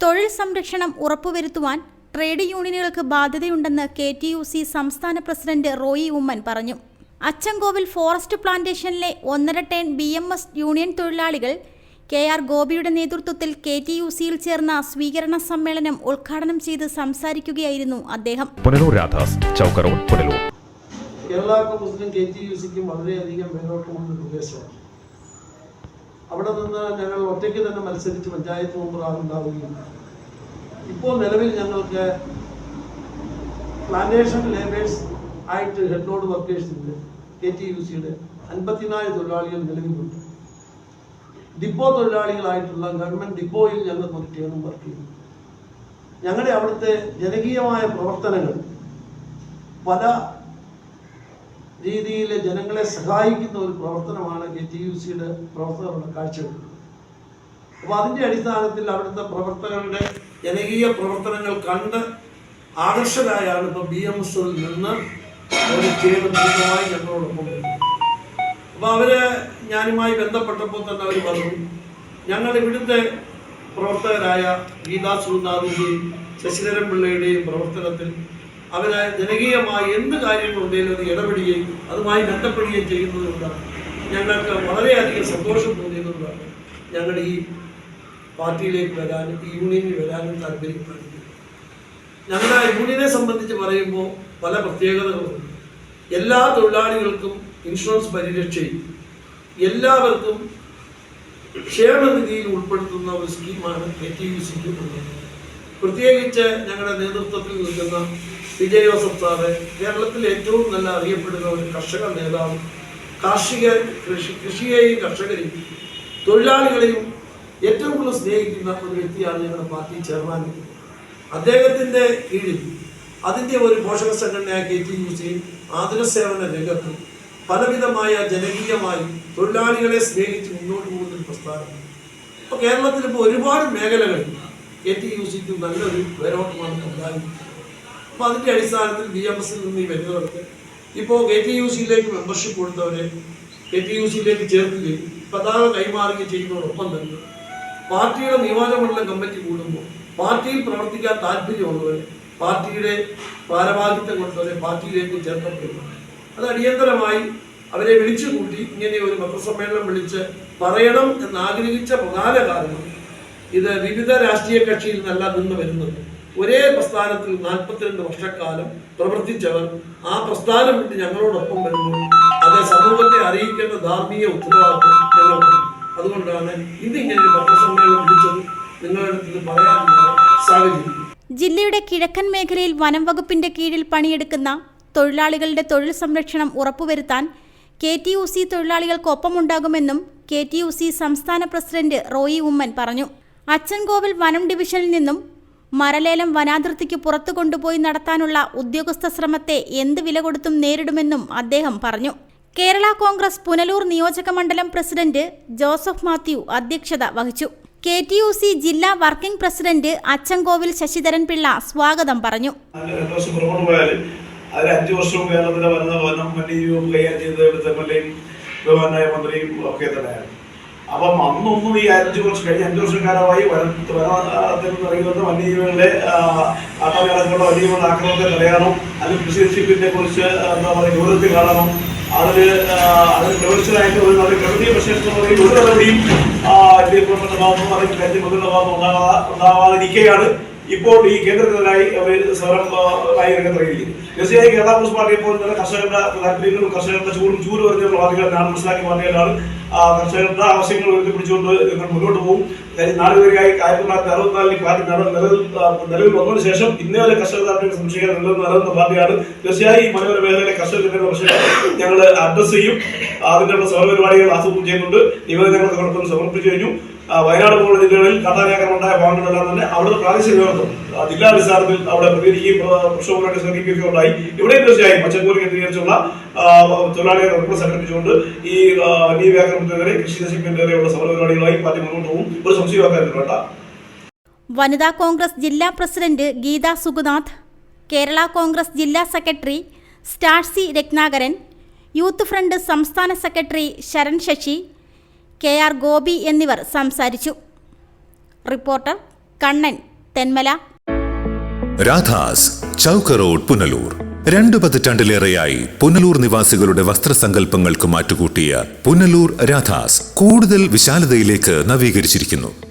തൊഴിൽ സംരക്ഷണം ഉറപ്പുവരുത്തുവാൻ ട്രേഡ് യൂണിയനുകൾക്ക് ബാധ്യതയുണ്ടെന്ന് കെ ടി യു സി സംസ്ഥാന പ്രസിഡന്റ് റോയി ഉമ്മൻ പറഞ്ഞു. അച്ചൻകോവിൽ ഫോറസ്റ്റ് പ്ലാന്റേഷനിലെ ഒന്നര turn B M S union തൊഴിലാളികൾ കെ ആർ ഗോപിയുടെ നേതൃത്വത്തിൽ കെ ടി യു സിയിൽ ചേർന്ന സ്വീകരണ സമ്മേളനം ഉദ്ഘാടനം ചെയ്ത് സംസാരിക്കുകയായിരുന്നു അദ്ദേഹം. പുനലൂർ രാധാസ് പുനലൂർ. കേരള കോൺഗ്രസിനും കെ ടി യു സിക്കും വളരെയധികം മുന്നോട്ട് പോകുന്ന പ്രദേശമാണ് അവിടെ നിന്ന് ഞങ്ങൾ ഒറ്റയ്ക്ക് തന്നെ മത്സരിച്ച് പഞ്ചായത്ത് മെമ്പറാകുണ്ടാവുകയും ഇപ്പോൾ നിലവിൽ ഞങ്ങൾക്ക് പ്ലാന്റേഷൻ ലേബേഴ്സ് ആയിട്ട് ഹെഡ് വർക്കേഴ്സിന്റെ കെ ടി യു സിയുടെ അൻപത്തിനാല് തൊഴിലാളികൾ നിലവിലുണ്ട്. ഡിപ്പോ തൊഴിലാളികളായിട്ടുള്ള ഗവൺമെന്റ് ഡിപ്പോയിൽ ഞങ്ങൾ നോക്കിയാണ് വർക്ക് ചെയ്യുന്നു. ഞങ്ങളുടെ അവിടുത്തെ ജനകീയമായ പ്രവർത്തനങ്ങൾ പല രീതിയിൽ ജനങ്ങളെ സഹായിക്കുന്ന ഒരു പ്രവർത്തനമാണ് കെ ടി യു സിയുടെ പ്രവർത്തകരുടെ കാഴ്ചവെക്കുന്നത്. അപ്പോൾ അതിന്റെ അടിസ്ഥാനത്തിൽ അവിടുത്തെ പ്രവർത്തകരുടെ ജനകീയ പ്രവർത്തനങ്ങൾ കണ്ട് ആകർഷകരായാണ് ഇപ്പോൾ ബി എം എസിൽ നിന്ന് ഒരു ചെയ്ത് പൂർണമായി ഞങ്ങളോടൊപ്പം അപ്പോൾ അവർ ഞാനുമായി ബന്ധപ്പെട്ടപ്പോൾ തന്നെ അവർ പറഞ്ഞു ഞങ്ങൾ ഇവിടുത്തെ പ്രവർത്തകരായ ഗീതാ സുനാഥിന്റെയും ശശിധരൻ പിള്ളയുടെയും പ്രവർത്തനത്തിൽ അവരെ ജനകീയമായി എന്ത് കാര്യങ്ങളുണ്ടെങ്കിലും അത് ഇടപെടുകയും അതുമായി ബന്ധപ്പെടുകയും ചെയ്യുന്നതുകൊണ്ട് ഞങ്ങൾക്ക് വളരെയധികം സന്തോഷം തോന്നിയതുകൊണ്ടാണ് ഞങ്ങൾ ഈ പാർട്ടിയിലേക്ക് വരാനും ഈ യൂണിയനിൽ വരാനും താല്പര്യം കാണിക്കുന്നത് ഞങ്ങളുടെ യൂണിയനെ സംബന്ധിച്ച് പറയുമ്പോൾ പല പ്രത്യേകതകളുണ്ട് എല്ലാ തൊഴിലാളികൾക്കും ഇൻഷുറൻസ് പരിരക്ഷയും എല്ലാവർക്കും ക്ഷേമനിധിയിൽ ഉൾപ്പെടുത്തുന്ന ഒരു സ്കീമാണ് കെ ടി യു സിക്ക് പ്രത്യേകിച്ച് ഞങ്ങളുടെ നേതൃത്വത്തിൽ നിൽക്കുന്ന വിജയ് ജോസഫ് സാറ് കേരളത്തിൽ ഏറ്റവും നല്ല അറിയപ്പെടുന്ന ഒരു കർഷക നേതാവ് കാർഷിക കൃഷി കൃഷിയെയും കർഷകരെയും തൊഴിലാളികളെയും ഏറ്റവും കൂടുതൽ സ്നേഹിക്കുന്ന ഒരു വ്യക്തിയാണ് ഞങ്ങളുടെ പാർട്ടി ചെയർമാൻ. അദ്ദേഹത്തിന്റെ കീഴിൽ അതിന്റെ ഒരു പോഷക സംഘടനയായ കെ ടി യു സി ആതുര സേവന രംഗത്ത് പലവിധമായ ജനകീയമായി തൊഴിലാളികളെ സ്നേഹിച്ച് മുന്നോട്ട് പോകുന്ന ഒരു പ്രസ്ഥാനം ഇപ്പോൾ കേരളത്തിൽ ഇപ്പോൾ ഒരുപാട് മേഖലകളിൽ കെ ടി യു സിക്ക് നല്ലൊരു വേരോട്ടമാണ് ഉണ്ടായിരിക്കുന്നത് അപ്പോൾ അതിന്റെ അടിസ്ഥാനത്തിൽ ബി എം എസിൽ നിന്ന് ഈ വരുന്നവർക്ക് ഇപ്പോൾ കെ ടി യു സിയിലേക്ക് മെമ്പർഷിപ്പ് കൊടുത്തവരെ കെ ടി യു സിയിലേക്ക് ചേർക്കുകയും പതാക കൈമാറുകയും ചെയ്യുന്നതോടൊപ്പം തന്നെ പാർട്ടിയുടെ നിയോജകമണ്ഡലം കമ്മിറ്റി കൂടുമ്പോൾ പാർട്ടിയിൽ പ്രവർത്തിക്കാൻ താല്പര്യമുള്ളവരെ പാർട്ടിയുടെ ഭാരവാഹിത്വം കൊണ്ടവരെ പാർട്ടിയിലേക്ക് ചേർക്കപ്പെടുന്നു. അത് അടിയന്തരമായി അവരെ വിളിച്ചു കൂട്ടി ഇങ്ങനെ ഒരു പത്രസമ്മേളനം വിളിച്ച് പറയണം എന്നാഗ്രഹിച്ച പ്രധാന കാരണം ഇത് വിവിധ രാഷ്ട്രീയ കക്ഷിയിൽ നിന്നല്ല നിന്ന് വരുന്നത്. ഒരേ പ്രസ്ഥാനത്തിൽ നാൽപ്പത്തിരണ്ട് വർഷക്കാലം പ്രവർത്തിച്ചവർ ആ പ്രസ്ഥാനം വിട്ട് ഞങ്ങളോടൊപ്പം വരുമ്പോൾ അത് സമൂഹത്തെ അറിയിക്കേണ്ട ധാർമ്മിക ഉത്തരവാദിത്വം ഞങ്ങൾക്കുണ്ട്. അതുകൊണ്ടാണ് ഇതിങ്ങനെ പത്രസമ്മേളനം വിളിച്ചത്. നിങ്ങളുടെ അടുത്ത് പറയാനുള്ള സാഹചര്യം. ജില്ലയുടെ കിഴക്കൻ മേഖലയിൽ വനം വകുപ്പിന്റെ കീഴിൽ പണിയെടുക്കുന്ന തൊഴിലാളികളുടെ തൊഴിൽ സംരക്ഷണം ഉറപ്പുവരുത്താൻ കെ ടി യു സി തൊഴിലാളികൾക്കൊപ്പമുണ്ടാകുമെന്നും കെ ടി യു സി സംസ്ഥാന പ്രസിഡന്റ് റോയി ഉമ്മൻ പറഞ്ഞു. അച്ചൻകോവിൽ വനം ഡിവിഷനിൽ നിന്നും മരലേലം വനാതിർത്തിക്ക് പുറത്തു കൊണ്ടുപോയി നടത്താനുള്ള ഉദ്യോഗസ്ഥ ശ്രമത്തെ എന്ത് വില കൊടുത്തും നേരിടുമെന്നും അദ്ദേഹം പറഞ്ഞു. കേരള കോൺഗ്രസ് പുനലൂർ നിയോജക മണ്ഡലം പ്രസിഡന്റ് ജോസഫ് മാത്യു അധ്യക്ഷത വഹിച്ചു. കെ ടി യു സി ജില്ലാ വർക്കിംഗ് പ്രസിഡന്റ് അച്ചൻകോവിൽ ശശിധരൻ പിള്ള സ്വാഗതം പറഞ്ഞു. കേരളത്തിലെ മന്ത്രിയും ഒക്കെ അപ്പം അന്നൊന്നും ഈ അഞ്ചു വർഷം കഴിഞ്ഞ അഞ്ചു വർഷക്കാലമായി വനം വനത്തിൽ നിറയുന്ന വന്യജീവികളുടെ ആട്ടമേളങ്ങളുടെ വന്യജീവികളുടെ ആക്രമണത്തെ തടയണം അതിൽ കൃഷി നശിപ്പിനെ കുറിച്ച് എന്താ പറയുക ഗൗരവത്തിൽ കാണണം അതിൽ അതിൽ ഗൗരവത്തിലായിട്ട് ഒരു നല്ല പ്രകൃതി പ്രശ്നത്തിനുള്ള ഒരു നടപടിയും അല്ലെങ്കിൽ കഴിഞ്ഞ ഉണ്ടാകാ ഉണ്ടാവാതിരിക്കുകയാണ്. ഇപ്പോൾ ഈ കേന്ദ്രത്തിനായി അവർ സമരം ആയി രംഗത്തിറങ്ങിയിരിക്കുന്നത് തീർച്ചയായും കേരള കോൺഗ്രസ് പാർട്ടി ഇപ്പോൾ തന്നെ കർഷകരുടെ താല്പര്യങ്ങളും കർഷകരുടെ ചൂടും ചൂട് വരുന്ന പാർട്ടികളാണ് മനസ്സിലാക്കി പാർട്ടികളാണ് ആ കർഷകരുടെ ആവശ്യങ്ങൾ ഉയർത്തിപ്പിടിച്ചുകൊണ്ട് ഞങ്ങൾ മുന്നോട്ട് പോകും. നാലുപേരായി ആയിരത്തി തൊള്ളായിരത്തി അറുപത്തിനാലിൽ പാർട്ടി നില- നിലവിൽ നിലവിൽ വന്നതിന് ശേഷം ഇന്നേ വരെ കർഷക താല്പര്യം സംരക്ഷിക്കാൻ നിലനിന്ന് പാർട്ടിയാണ്. തീർച്ചയായും ഈ മനോഹര മേഖലയിലെ കർഷകരുടെ പ്രശ്നം ഞങ്ങൾ അഡ്രസ് ചെയ്യും. അതിന്റെ സമരപരിപാടികൾ ആസൂത്രണം ചെയ്യുന്നുണ്ട്. നിവേദനങ്ങൾ ഞങ്ങൾ സമർപ്പിച്ചു കഴിഞ്ഞു. വയനാട് പോലുള്ള ജില്ലകളിൽ കഥാലേഖനം ഉണ്ടായ ഭാഗങ്ങളെല്ലാം തന്നെ അവിടെ പ്രാദേശിക നേതൃത്വം ജില്ലാ ജില്ലാടിസ്ഥാനത്തിൽ അവിടെ പ്രതികരിക്കുകയും ആ, പ്രക്ഷോഭങ്ങളൊക്കെ ശ്രദ്ധിക്കുകയൊക്കെ ഉണ്ടായി. ഇവിടെ തീർച്ചയായും പച്ചക്കൂർ കേന്ദ്രീകരിച്ചുള്ള തൊഴിലാളികളെ ഉൾപ്പെടെ സംഘടിപ്പിച്ചുകൊണ്ട് ഈ നീ വ്യാകരണത്തിനെതിരെ കൃഷി നശിപ്പിനെതിരെയുള്ള സമര പരിപാടികളായി പാർട്ടി മുന്നോട്ട് പോകും ഒരു സംശയമാക്കാൻ വേണ്ട വനിതാ കോൺഗ്രസ് ജില്ലാ പ്രസിഡന്റ് ഗീത സുഗുനാഥ് കേരള കോൺഗ്രസ് ജില്ലാ secretary Starsy Ratnakaran youth front സംസ്ഥാന secretary Saran Sasi K R Gopi എന്നിവർ സംസാരിച്ചു. റിപ്പോർട്ടർ കണ്ണൻ തെന്മല. രാധാസ് ചൗക്ക് റോഡ് പുനലൂർ. രണ്ടു പതിറ്റാണ്ടിലേറെയായി പുനലൂർ നിവാസികളുടെ വസ്ത്രസങ്കല്പങ്ങൾക്ക് മാറ്റുകൂട്ടിയ പുനലൂർ രാധാസ് കൂടുതൽ വിശാലതയിലേക്ക് നവീകരിച്ചിരിക്കുന്നു.